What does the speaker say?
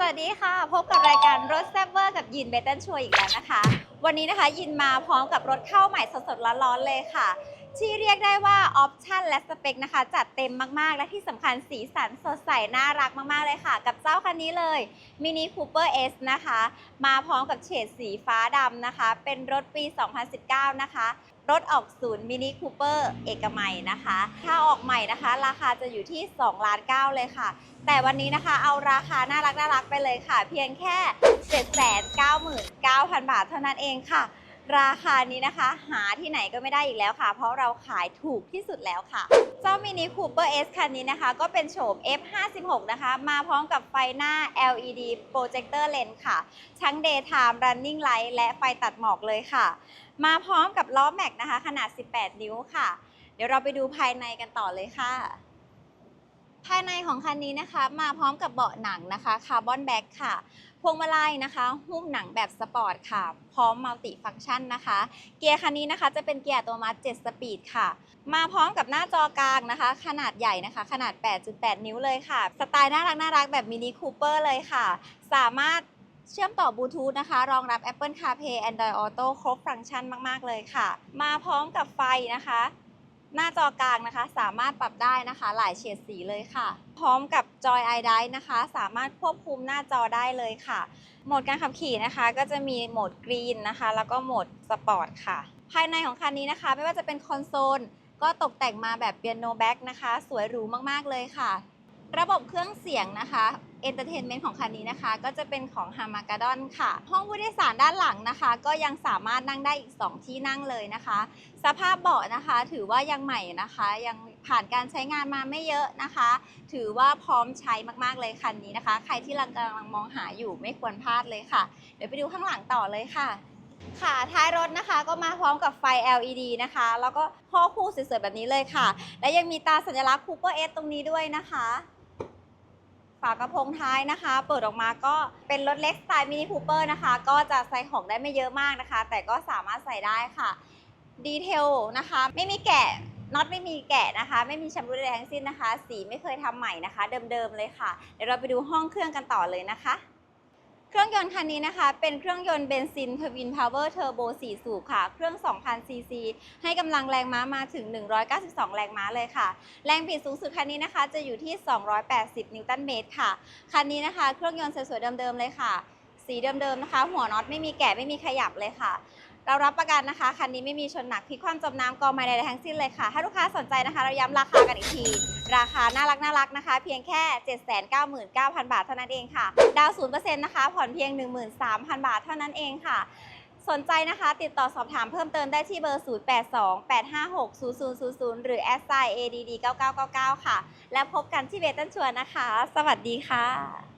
สวัสดีค่ะ พบกับรายการรถแซบเวอร์กับยินเบตันชัวอีกแล้วนะคะ วันนี้นะคะยินมาพร้อมกับรถเข้าใหม่สดๆร้อนๆเลยค่ะ ที่เรียกได้ว่าออปชันและสเปคนะคะ จัดเต็มมาก ๆ และที่สำคัญสีสันสดใส น่ารักมาก ๆ เลยค่ะ กับเจ้าคันนี้เลย Mini Cooper S นะคะ มาพร้อมกับเฉดสีฟ้าดำนะคะ เป็นรถปี 2019 นะคะ รถออกศูนย์มินิคูเปอร์เอกมัยนะคะ ถ้าออกใหม่นะคะ ราคาจะอยู่ที่2ล้าน9เลยค่ะ แต่วันนี้นะคะเอาราคาน่ารักน่ารักไปเลยค่ะ เพียงแค่ 799,000 บาทเท่านั้นเองค่ะ ราคานี้นะคะ หาที่ไหนก็ไม่ได้อีกแล้วค่ะ เพราะเราขายถูกที่สุดแล้วค่ะ เจ้า Mini Cooper S คันนี้นะคะ ก็เป็นโฉม F56 นะคะ มาพร้อมกับไฟหน้า LED Projector Lens ค่ะ ทั้ง Daytime Running Light และไฟตัดหมอกเลยค่ะ มาพร้อมกับล้อแม็กนะคะ ขนาด 18 นิ้วค่ะ เดี๋ยวเราไปดูภายในกันต่อเลยค่ะ ภายในของคันนี้นะคะ มาพร้อมกับเบาะหนังนะคะคาร์บอนแบ็กค่ะ พวงมาลัยนะคะ หุ้มหนังแบบสปอร์ตค่ะ พร้อมมัลติฟังก์ชันนะคะ เกียร์คันนี้นะคะจะเป็นเกียร์อัตโนมัติ7สปีดค่ะ มาพร้อมกับหน้าจอกลางนะคะ ขนาดใหญ่นะคะ ขนาด 8.8 นิ้วเลยค่ะ สไตล์น่ารักน่ารักแบบมินิคูเปอร์เลยค่ะ สามารถเชื่อมต่อบลูทูธนะคะ รองรับ Apple CarPlay Android Auto ครบฟังก์ชันมาก ๆ เลยค่ะ มาพร้อมกับไฟนะคะ หน้าจอกลางนะคะ สามารถปรับได้นะคะ หลายเฉดสีเลยค่ะ พร้อมกับจอย i d i นะคะ สามารถควบคุมหน้าจอได้เลยค่ะ โหมดการขับขี่นะคะ ก็จะมีโหมดกรีนนะคะ แล้วก็โหมดสปอร์ตค่ะ ภายในของคันนี้นะคะ ไม่ว่าจะเป็นคอนโซลก็ตกแต่งมาแบบเปียโนแบ็กนะคะ สวยหรูมากๆเลยค่ะ ระบบเครื่องเสียงนะคะเอนเตอร์เทนเมนต์ของคันนี้นะคะ ก็จะเป็นของ h a m a g a d o n ค่ะ ห้องผู้โดยสารด้านหลังนะคะ ก็ยังสามารถนั่งได้อีก 2 ที่นั่งเลยนะคะ สภาพเบาะนะคะ ถือว่ายังใหม่นะคะ ยังผ่านการใช้งานมาไม่เยอะนะคะ ถือว่าพร้อมใช้มากๆเลยคันนี้นะคะ ใครที่กำลังมองหาอยู่ไม่ควรพลาดเลยค่ะ เดี๋ยวไปดูข้างหลังต่อเลยค่ะค่ะท้ายรถนะคะก็มาพร้อมกับไฟ LED นะคะ แล้วก็ข้อคู่สวยๆแบบนี้เลยค่ะ และยังมีตาสัญลักษณ์ Cooper S ตรงนี้ด้วยนะคะ ฝากระโปรงท้ายนะคะ เปิดออกมาก็เป็นรถเล็กสไตล์มินิคูเปอร์นะคะ ก็จะใส่ของได้ไม่เยอะมากนะคะ แต่ก็สามารถใส่ได้ค่ะดีเทลนะคะ ไม่มีแกะน็อตไม่มีแกะนะคะ ไม่มีชำรุดใดทั้งสิ้นนะคะ สีไม่เคยทำใหม่นะคะ เดิมๆเลยค่ะ เดี๋ยวเราไปดูห้องเครื่องกันต่อเลยนะคะ เครื่องยนต์คันนี้นะคะ เป็นเครื่องยนต์เบนซินทวินพาวเวอร์เทอร์โบ4สูบค่ะ เครื่อง 2,000ซีซีให้กำลังแรงม้ามาถึง 192 แรงม้าเลยค่ะ แรงบิดสูงสุดคันนี้นะคะ จะอยู่ที่ 280 นิวตันเมตรค่ะ คันนี้นะคะ เครื่องยนต์สวยๆเดิมๆเลยค่ะ สีเดิมๆนะคะ หัวน็อตไม่มีแกะไม่มีขยับเลยค่ะ เรารับประกันนะคะ คันนี้ไม่มีชนหนักพลิกคว่ำจมน้ำกองไม้ใดๆทั้งสิ้นเลยค่ะ ถ้าลูกค้าสนใจนะคะ เราย้ำราคากันอีกที ราคาน่ารักน่ารักนะคะ เพียงแค่ 799,000 บาทเท่านั้นเองค่ะ ดาว0%นะคะ ผ่อนเพียง 13,000 บาทเท่านั้นเองค่ะสนใจนะคะ ติดต่อสอบถามเพิ่มเติมได้ที่เบอร์ 0828560000 หรือ s i add 9999 ค่ะ และพบกันที่เบตันชวร์นะคะ สวัสดีค่ะ